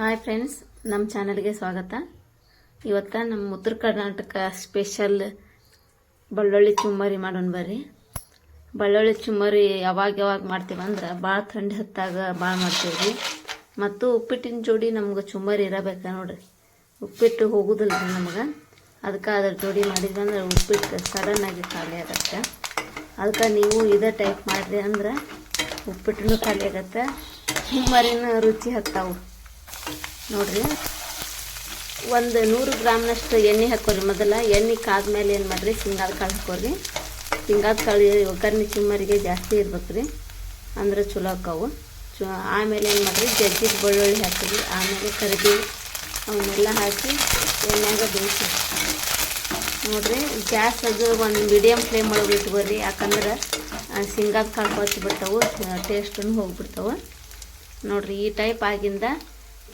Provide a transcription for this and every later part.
Hi friends ನಮ್ಮ ಚಾನಲ್ಗೆ ಸ್ವಾಗತ. ಇವತ್ತು ನಮ್ಮ ಉತ್ತರ ಕರ್ನಾಟಕ ಸ್ಪೆಷಲ್ ಬಳ್ಳೊಳ್ಳಿ ಚುಮ್ಮರಿ ಮಾಡೋಣ ಬರ್ರಿ. ಬಳ್ಳೊಳ್ಳಿ ಚುಮ್ಮರಿ ಯಾವಾಗ ಯಾವಾಗ ಮಾಡ್ತೀವಿ ಅಂದ್ರೆ ಭಾಳ ಥಂಡಿ ಹೊತ್ತಾಗ ಭಾಳ ಮಾಡ್ತೀವಿ ಮತ್ತು ಉಪ್ಪಿಟ್ಟಿನ ಜೋಡಿ ನಮ್ಗೆ ಚುಮ್ಮರಿ ಇರಬೇಕ ನೋಡ್ರಿ. ಉಪ್ಪಿಟ್ಟು ಹೋಗುದಿಲ್ಲ ರೀ ನಮಗೆ. ಅದಕ್ಕೆ ಅದ್ರ ಜೋಡಿ ಮಾಡಿದ್ವಿ ಅಂದ್ರೆ ಉಪ್ಪಿಟ್ಟು ಸಡನ್ನಾಗಿ ಖಾಲಿ ಆಗತ್ತೆ. ಅದಕ್ಕೆ ನೀವು ಇದೇ ಟೈಪ್ ಮಾಡಿರಿ ಅಂದ್ರೆ ಉಪ್ಪಿಟ್ಟು ಖಾಲಿ ಆಗತ್ತೆ, ಚುಮ್ಮರಿನ ರುಚಿ ಹತ್ತಾವು. ನೋಡ್ರಿ. ಒಂದು ನೂರು ಗ್ರಾಮ್ನಷ್ಟು ಎಣ್ಣೆ ಹಾಕೋರಿ ಮೊದಲ ಎಣ್ಣೆ ಕಾದ್ಮೇಲೆ ಏನು ಮಾಡಿರಿ? ಶೇಂಗಾದ ಕಾಳು ಹಾಕೋರಿ ಶೇಂಗಾದ ಕಾಳು ಒಗ್ಗರಣೆ ಚಿಮ್ಮರಿಗೆ ಜಾಸ್ತಿ ಇರ್ಬೇಕು ರೀ ಅಂದ್ರೆ ಚಲೋ ಹಾಕವು ಚು, ಆಮೇಲೆ ಏನು ಮಾಡಿರಿ? ಜಜ್ಜಿದ ಬೆಳ್ಳುಳ್ಳಿ ಹಾಕಿರಿ. ಆಮೇಲೆ ಕರಿಬೇವು ಅವನ್ನೆಲ್ಲ ಹಾಕಿ ಎಣ್ಣೆಯಾಗ ಬೇಯಿಸಿ ನೋಡ್ರಿ, ಗ್ಯಾಸ್ ಅದು ಒಂದು ಮೀಡಿಯಮ್ ಫ್ಲೇಮ್ ಒಳಗೆ ಇಟ್ಕೋರಿ ಯಾಕಂದ್ರೆ ಶೇಂಗಾದ ಕಾಳು ಕೊಚ್ಚಿ ಬಿಡ್ತಾವು ಟೇಸ್ಟನ್ನು ಹೋಗಿಬಿಡ್ತಾವೆ. ನೋಡಿರಿ, ಈ ಟೈಪ್ ಆಗಿಂದ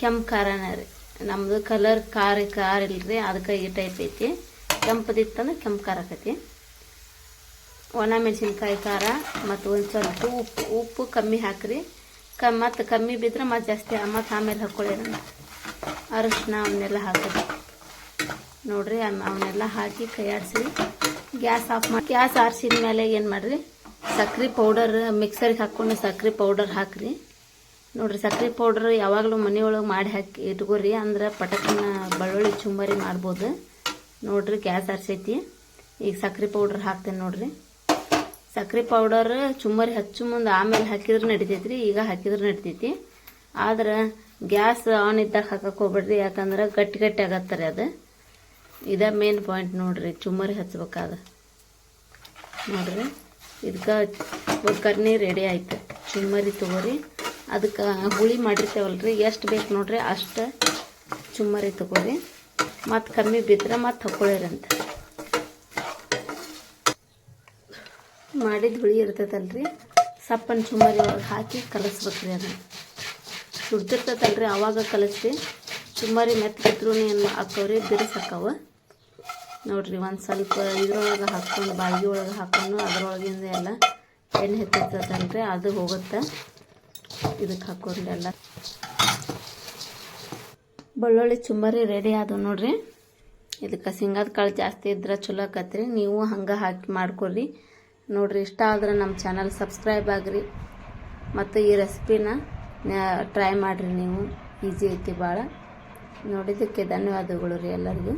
ಕೆಂಪು ಖಾರನ ರೀ. ನಮ್ಮದು ಕಲರ್ ಖಾರ ಖಾರ ಇಲ್ರಿ, ಅದಕ್ಕೆ ಈ ಟೈಪ್ ಐತಿ. ಕೆಂಪದಿತ್ತಂದ್ರೆ ಕೆಂಪು ಖಾರ ಆಕತಿ. ಒಣ ಮೆಣಸಿನ್ಕಾಯಿ ಖಾರ ಮತ್ತು ಒಂದು ಸ್ವಲ್ಪ ಉಪ್ಪು ಉಪ್ಪು ಕಮ್ಮಿ ಹಾಕ್ರಿ. ಕ, ಮತ್ತು ಕಮ್ಮಿ ಬಿದ್ದರೆ ಮತ್ತು ಜಾಸ್ತಿ ಮತ್ತು ಆಮೇಲೆ ಹಾಕ್ಕೊಳ್ಳಿ ಅರಶಿನ ಅವನ್ನೆಲ್ಲ ಹಾಕೋದು. ನೋಡ್ರಿ ಅವನ್ನೆಲ್ಲ ಹಾಕಿ ಕೈಯಾಡಿಸಿ. ಗ್ಯಾಸ್ ಆಫ್ ಮಾಡಿ, ಗ್ಯಾಸ್ ಆರಿಸಿದ ಮೇಲೆ ಏನು ಮಾಡಿರಿ? ಸಕ್ರೆ ಪೌಡರ್ ಮಿಕ್ಸರಿಗೆ ಹಾಕ್ಕೊಂಡು ಸಕ್ರೆ ಪೌಡರ್ ಹಾಕ್ರಿ. ನೋಡ್ರಿ ಸಕ್ರೆ ಪೌಡ್ರ್ ಯಾವಾಗಲೂ ಮನೆಯೊಳಗೆ ಮಾಡಿ ಹಾಕಿ ಇಟ್ಕೋರಿ ಅಂದ್ರೆ ಪಟಕನ ಬೆಳ್ಳುಳ್ಳಿ ಚುಂಬರಿ ಮಾಡ್ಬೋದು. ನೋಡ್ರಿ ಗ್ಯಾಸ್ ಆರಿಸೈತಿ ಈಗ ಸಕ್ರೆ ಪೌಡ್ರ್ ಹಾಕ್ತೇನೆ ನೋಡ್ರಿ. ಸಕ್ರೆ ಪೌಡರ್ ಚುಮ್ಮರಿ ಹಚ್ಚು ಮುಂದೆ ಆಮೇಲೆ ಹಾಕಿದ್ರೆ ನಡಿತೈತ್ರಿ, ಈಗ ಹಾಕಿದ್ರೆ ನಡಿತೈತಿ. ಆದ್ರೆ ಗ್ಯಾಸ್ ಆನ್ ಇದ್ದಾಗ ಹಾಕಕ್ಕೆ ಹೋಗ್ಬೇಡ್ರಿ, ಯಾಕಂದ್ರೆ ಗಟ್ಟಿ ಗಟ್ಟಿ ಆಗತ್ತಾರೆ ಅದು. ಇದ ಮೇನ್ ಪಾಯಿಂಟ್ ನೋಡ್ರಿ ಚುಮ್ಮರಿ ಹಚ್ಬೇಕಾದ. ನೋಡ್ರಿ ಇದಕ್ಕೆ ಒಗ್ಗರಣೆ ರೆಡಿ ಆಯ್ತು. ಚುಮ್ಮರಿ ತಗೋರಿ. ಅದಕ್ಕೆ ಹುಳಿ ಮಾಡಿರ್ತೇವಲ್ರಿ. ಎಷ್ಟು ಬೇಕು ನೋಡ್ರಿ ಅಷ್ಟು ಚುಮ್ಮರಿ ತಗೋರಿ. ಮತ್ತು ಕಮ್ಮಿ ಬಿದ್ದರೆ ಮತ್ತು ಹಾಕ್ಕೊಳ್ಳಿರಂತ ಮಾಡಿದ ಹುಳಿ ಇರ್ತೈತಲ್ರಿ. ಸಪ್ಪನ ಚುಮ್ಮರಿ ಒಳಗೆ ಹಾಕಿ ಕಲಸ್ಬೇಕ್ರಿ ಅದನ್ನು. ಸುಡ್ತಿರ್ತೈತಲ್ರಿ ಆವಾಗ ಕಲಸಿ ಚುಮ್ಮರಿ ಮೆತ್ತಿದ್ರೂ ಏನು ಹಾಕವ್ರಿ? ಬಿರುಸಾಕವ ನೋಡ್ರಿ ಒಂದು ಸ್ವಲ್ಪ ಇದ್ರೊಳಗೆ ಹಾಕ್ಕೊಂಡು ಬಾಳ್ಗಿ ಒಳಗೆ ಹಾಕ್ಕೊಂಡು ಅದ್ರೊಳಗಿಂದ ಎಲ್ಲ ಎಣ್ಣೆ ರೀ ಅದು ಹೋಗುತ್ತೆ. ಇದಕ್ಕೆ ಹಾಕೊಂಡು ಎಲ್ಲ ಬೆಳ್ಳುಳ್ಳಿ ಚುಮ್ಮರಿ ರೆಡಿ ಆದವು ನೋಡ್ರಿ. ಇದಕ್ಕೆ ಶೇಂಗಾದ ಕಾಳು ಜಾಸ್ತಿ ಇದ್ರೆ ಚಲೋ ಆಕತ್ರಿ. ನೀವು ಹಂಗೆ ಹಾಕಿ ಮಾಡ್ಕೊರಿ. ನೋಡ್ರಿ, ಇಷ್ಟ ಆದ್ರೆ ನಮ್ಮ ಚಾನಲ್ ಸಬ್ಸ್ಕ್ರೈಬ್ ಆಗ್ರಿ. ಮತ್ತು ಈ ರೆಸಿಪಿನ ಟ್ರೈ ಮಾಡಿರಿ ನೀವು. ಈಸಿ ಐತಿ ಭಾಳ. ನೋಡಿದ್ದಕ್ಕೆ ಧನ್ಯವಾದಗಳು ರೀ ಎಲ್ಲರಿಗೂ.